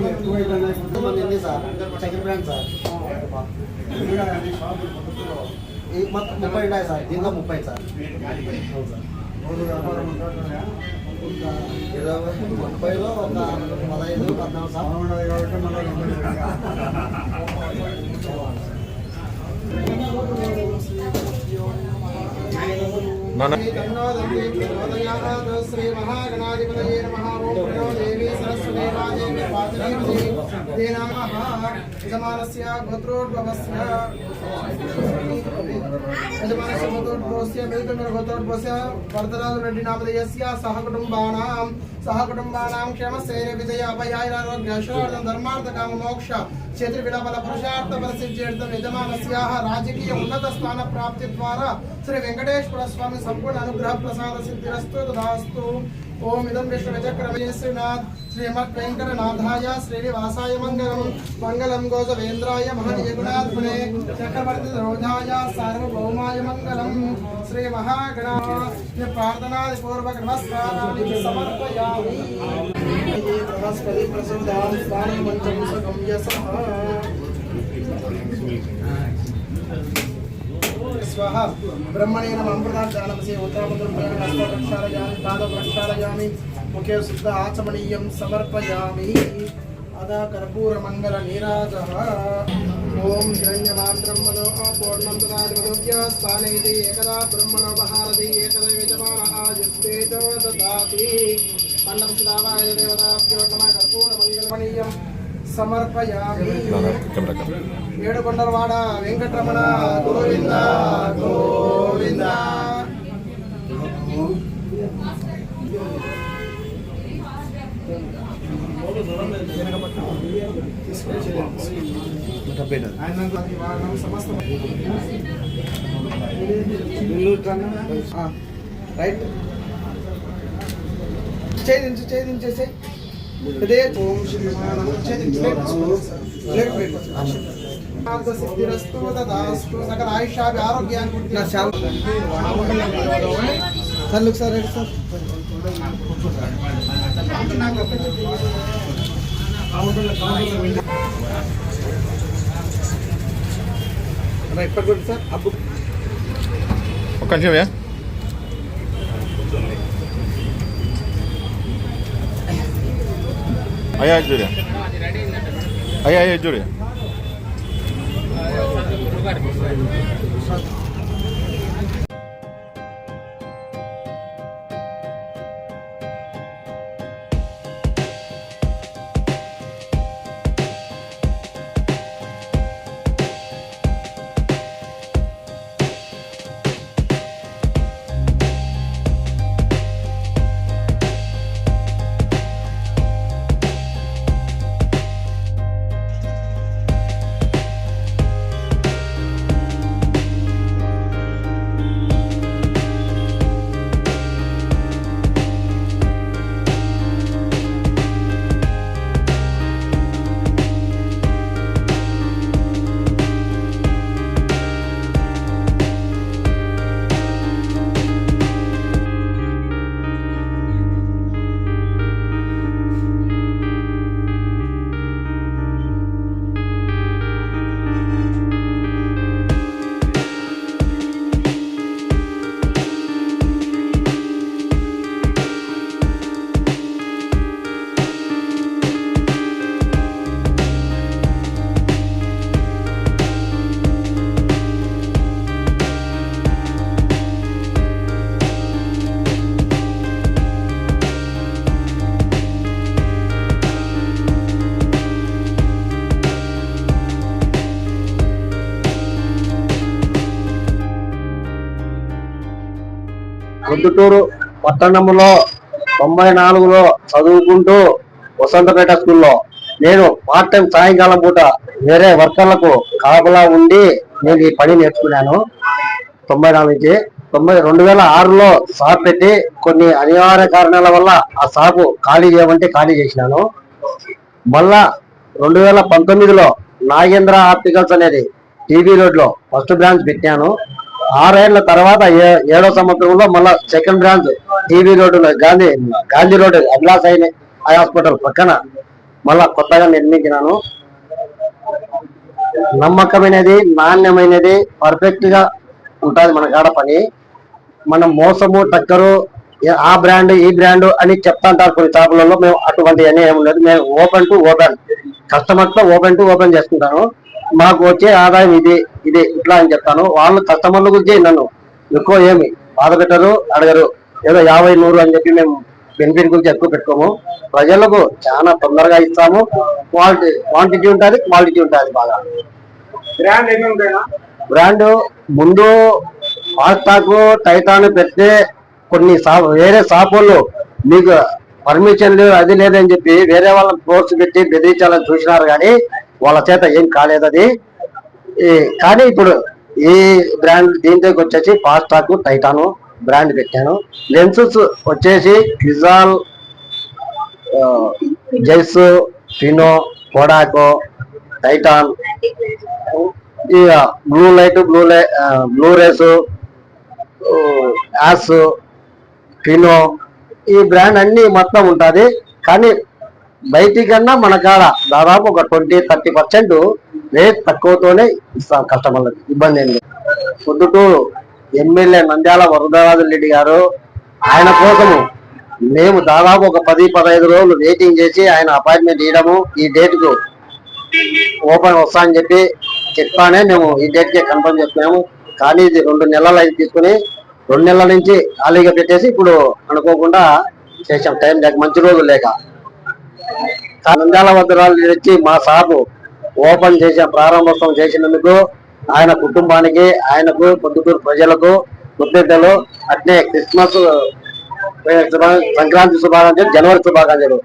షాపులు ఎక్కువ అయిపోయినాయి. ఎంతమంది ఉంది సార్ సెకండ్ బ్రాండ్ సార్ మొత్తం ముప్పై ఉన్నాయి సార్ దీంట్లో ముప్పై సార్ ముప్పైలో ఒక పదహైదు పద్నాలుగు సార్ యజమానస్య గోత్రోద్భవస్య. యజమానస్య గోత్రోద్భవస్య మేల్కొండ గోత్రోద్భవస్య వరదరాజు రెడ్డి నామధేయస్య సహ కుటుంబానాం సహ కుటుంబానాం క్షేమశైర్య విజయ అభయారోగ్య ధర్మార్థ కామ మోక్ష క్షేత్ర విడబల పురుషార్థ రాజకీయ ఉన్నత స్థాన ప్రాప్తి ద్వారా శ్రీ వెంకటేశ్వర స్వామి సంపూర్ణ అనుగ్రహ ప్రసాద సిద్ధిరస్తు దాస్తు ఓం ఇదం విష్ణు విచక్రమే శ్రీమద్ వెంకటనాథాయ శ్రీనివాసాయ మంగళం. మంగళం గోజవేంద్రాయ మహనీయగుణాత్మనే చక్రవర్తి రోజాయ సార్వభౌమాయ మంగళం. శ్రీ మహాగణ ప్రార్థనాది పూర్వక నమస్కారాన్ని సమర్పయామి. బృహస్పతి ప్రసూదాం స్థానం పంచం సగం యసః స్వహ. బ్రహ్మణేన అమృతార్థానమసే ఉత్తరముద్రపేణ హస్త ప్రక్షాళయామి పాద ప్రక్షాళయామి ముఖే శుద్ధ ఆచమనీయం సమర్పయామి. అదా కర్పూర మంగళ నీరాజ ఓం హిరణ్యమాత్రం మదో పూర్ణం దదాదిమదోగ్య స్థానైతి ఏకదా బ్రహ్మణోపహారతి ఏకద యజమాన ఆయుస్తేజ దదాతి. అన్నం శ్రావాయ దేవతాభ్యో నమ కర్పూర మంగళమణీయం సమర్పయామి. ఏడుకొండలవాడ వెంకటరమణ గోవింద గోవింద. రైట్. ఛేదించు ఛేదించేసే sir look sir right sir right పట్టుకోండి సార్ అబ్బు ఒక్క నిమిషం Allá hay Julia. Allá hay Julia. Proddatur పట్టణంలో తొంభై నాలుగులో చదువుకుంటూ వసంతపేట స్కూల్లో. నేను పార్ట్ టైం సాయంకాలం పూట వేరే వర్కర్లకు కాపలా ఉండి నేను ఈ పని నేర్చుకున్నాను. తొంభై నాలుగు నుంచి తొంభై రెండు వేల ఆరులో షాప్ పెట్టి కొన్ని అనివార్య కారణాల వల్ల ఆ షాపు ఖాళీ చేయమంటే ఖాళీ చేసినాను. మళ్ళా రెండు వేల పంతొమ్మిదిలో నాగేంద్ర ఆప్టికల్స్ అనేది టీవీ రోడ్లో ఫస్ట్ బ్రాంచ్ పెట్టాను. ఆరేళ్ళ తర్వాత ఏ- ఏడో సంవత్సరంలో మళ్ళా సెకండ్ బ్రాంచ్ టీవీ రోడ్డులో గాంధీ గాంధీ రోడ్డు అభిలాష్ అయిన ఐ హాస్పిటల్ పక్కన మళ్ళా కొత్తగా నిర్మించినాను. నమ్మకమైనది నాణ్యమైనది పర్ఫెక్ట్గా ఉంటుంది మన కాడ పని. మనం మోసము టక్కరు ఆ బ్రాండ్ ఈ బ్రాండ్ అని చెప్తాంటారు కొన్ని షాపులలో. మేము అటువంటి అని ఏమి ఉండదు. మేము ఓపెన్ టు ఓపెన్ కస్టమర్తో ఓపెన్ టు ఓపెన్ చేసుకుంటాను. మాకు వచ్చే ఆదాయం ఇది. ఇది ఇట్లా అని చెప్తాను. వాళ్ళు కస్టమర్ల గురించి నన్ను ఎక్కువ ఏమి బాధ పెట్టరు అడగరు. ఏదో యాభై నూరు అని చెప్పి మేము బెనిఫిట్ గురించి ఎక్కువ పెట్టుకోము. ప్రజలకు చాలా తొందరగా ఇస్తాము. క్వాలిటీ క్వాంటిటీ ఉంటుంది క్వాలిటీ ఉంటుంది బాగా. బ్రాండ్ ఏమి ఉంటాయినా బ్రాండ్ ముందు ఫాస్టాక్ టైటాన్ పెడితే కొన్ని వేరే షాప్ వాళ్ళు మీకు పర్మిషన్ లేదు అది లేదని చెప్పి వేరే వాళ్ళని ఫోర్స్ పెట్టి బెదిరించాలని చూసినారు కానీ వాళ్ళ చేత ఏం కాలేదు అది. కానీ ఇప్పుడు ఈ బ్రాండ్ దీంట్లోకి వచ్చేసి ఫాస్టాక్ టైటాను బ్రాండ్ పెట్టాను. లెన్సెస్ వచ్చేసి క్రిజాల్ జైస్ ఫినో కోడాకో Titan blue light blue light blue rays as Fino ఈ బ్రాండ్ అన్ని మొత్తం ఉంటుంది. కానీ బయటికన్నా మన కాడ దాదాపు ఒక ట్వంటీ థర్టీ పర్సెంట్ రేట్ తక్కువతోనే ఇస్తాం కస్టమర్లకు. ఇబ్బంది ఏం లేదు. పొద్దుటూరు ఎమ్మెల్యే నంద్యాల వరదరాజు రెడ్డి గారు ఆయన కోసము మేము దాదాపు ఒక పది పదహైదు రోజులు వెయిటింగ్ చేసి ఆయన అపాయింట్మెంట్ ఇవ్వడము ఈ డేట్కు ఓపెన్ వస్తా అని చెప్పి చెప్తానే మేము ఈ డేట్కి కన్ఫర్మ్ చేస్తున్నాము. కానీ ఇది రెండు నెలలు అయితే తీసుకుని రెండు నెలల నుంచి ఖాళీగా పెట్టేసి ఇప్పుడు అనుకోకుండా చేసాం టైం లేక మంచి రోజు లేక. నంద్యాల వద్దరాలు వచ్చి మా షాపు ఓపెన్ చేసిన ప్రారంభోత్సవం చేసినందుకు ఆయన కుటుంబానికి ఆయనకు పొద్దుటూరు ప్రజలకు కృతజ్ఞతలు అట్లే క్రిస్మస్ సంక్రాంతి శుభాకాంక్షలు జనవరి శుభాకాంక్షలు.